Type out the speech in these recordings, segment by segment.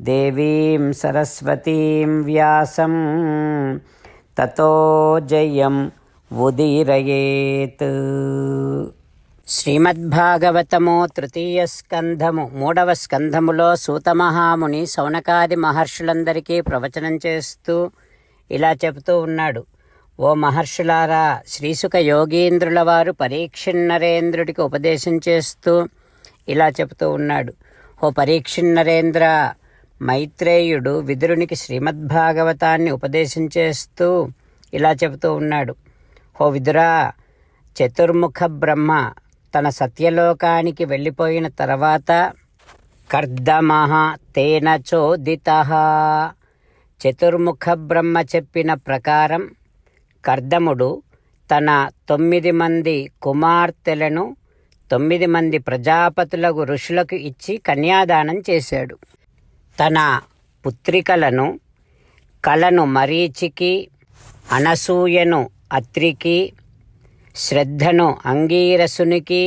దేవీం సరస్వతీం వ్యాసం. తతో జయం ఉదీరయేత్. శ్రీమద్భాగవతము తృతీయ స్కంధము మూడవ స్కంధములో సూతమహాముని సౌనకాది మహర్షులందరికీ ప్రవచనం చేస్తూ ఇలా చెబుతూ ఉన్నాడు. ఓ మహర్షులారా శ్రీసుక యోగీంద్రుల వారు పరీక్షిన్నరేంద్రుడికి ఉపదేశం చేస్తూ ఇలా చెబుతూ ఉన్నాడు. ఓ పరీక్షిన్నరేంద్ర మైత్రేయుడు విదురునికి శ్రీమద్భాగవతాన్ని ఉపదేశం చేస్తూ ఇలా చెబుతూ ఉన్నాడు. హో విదురా చతుర్ముఖ బ్రహ్మ తన సత్యలోకానికి వెళ్ళిపోయిన తర్వాత కర్దమః తేన చోదిత. చతుర్ముఖ బ్రహ్మ చెప్పిన ప్రకారం కర్దముడు తన తొమ్మిది మంది కుమార్తెలను తొమ్మిది మంది ప్రజాపతులకు ఋషులకు ఇచ్చి కన్యాదానం చేశాడు. తన పుత్రికలను కలను మరీచికి అనసూయను అత్రికి శ్రద్ధను అంగీరసునికి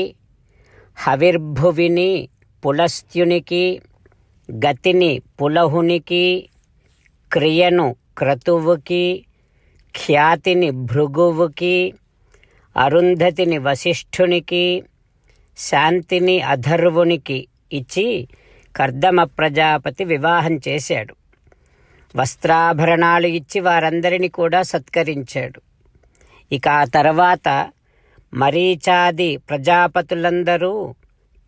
హవిర్భువిని పులస్త్యునికి గతిని పులహునికి క్రియను క్రతువుకి ఖ్యాతిని భృగువుకి అరుంధతిని వశిష్ఠునికి శాంతిని అధర్వునికి ఇచ్చి కర్దమ ప్రజాపతి వివాహం చేశాడు. వస్త్రాభరణాలు ఇచ్చి వారందరినీ కూడా సత్కరించాడు. ఇక ఆ తర్వాత మరీచాది ప్రజాపతులందరూ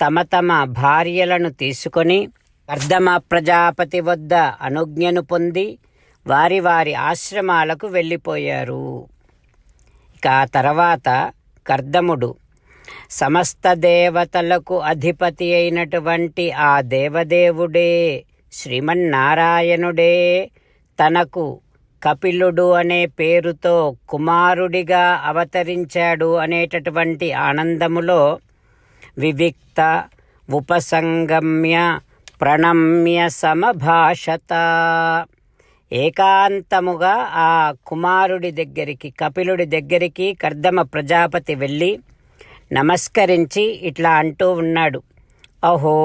తమ తమ భార్యలను తీసుకొని కర్దమ ప్రజాపతి వద్ద అనుజ్ఞను పొంది వారి వారి ఆశ్రమాలకు వెళ్ళిపోయారు. ఇక ఆ తర్వాత కర్దముడు సమస్త దేవతలకు అధిపతి అయినటువంటి ఆ దేవదేవుడే శ్రీమన్నారాయణుడే. తనకు కపిలుడు అనే పేరుతో కుమారుడిగా అవతరించాడు అనేటటువంటి ఆనందములో వివిక్త ఉపసంగమ్య ప్రణమ్య సమభాషత. ఏకాంతముగా ఆ కుమారుడి దగ్గరికి కపిలుడి దగ్గరికి కర్దమ ప్రజాపతి వెళ్ళి నమస్కరించి ఇట్లా అంటూ ఉన్నాడు. అహో!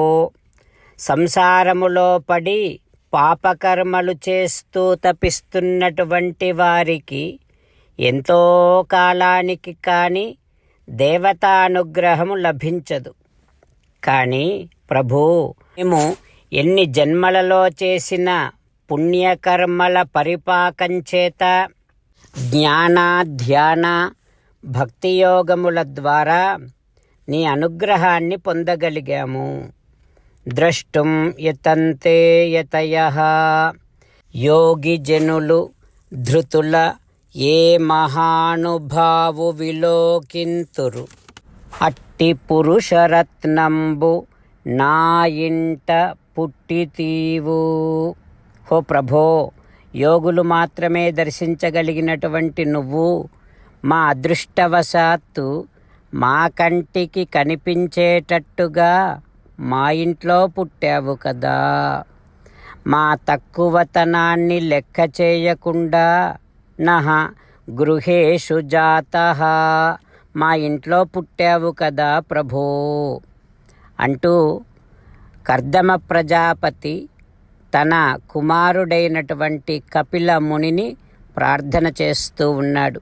సంసారములో పడి పాపకర్మలు చేస్తూ తపిస్తున్నటువంటి వారికి ఎంతో కాలానికి కానీ దేవతానుగ్రహము లభించదు. కానీ ప్రభు మేము ఎన్ని జన్మలలో చేసిన పుణ్యకర్మల పరిపాకం చేత జ్ఞాన ధ్యాన భక్తియోగముల ద్వారా నీ అనుగ్రహాన్ని పొందగలిగాము. ద్రష్టుం యతంతే యతయ. యోగిజనులు ధృతుల ఏ మహానుభావు విలోకింతురు. అట్టి పురుషరత్నంబు నా ఇంట పుట్టితీవు. హో ప్రభో యోగులు మాత్రమే దర్శించగలిగినటువంటి నువ్వు మా అదృష్టవశాత్తు మా కంటికి కనిపించేటట్టుగా మా ఇంట్లో పుట్టావు కదా. మా తక్కువతనాన్ని లెక్క చేయకుండా నహ గృహేషు జాత మా ఇంట్లో పుట్టావు కదా ప్రభో అంటూ కర్దమ ప్రజాపతి తన కుమారుడైనటువంటి కపిల మునిని ప్రార్థన చేస్తూ ఉన్నాడు.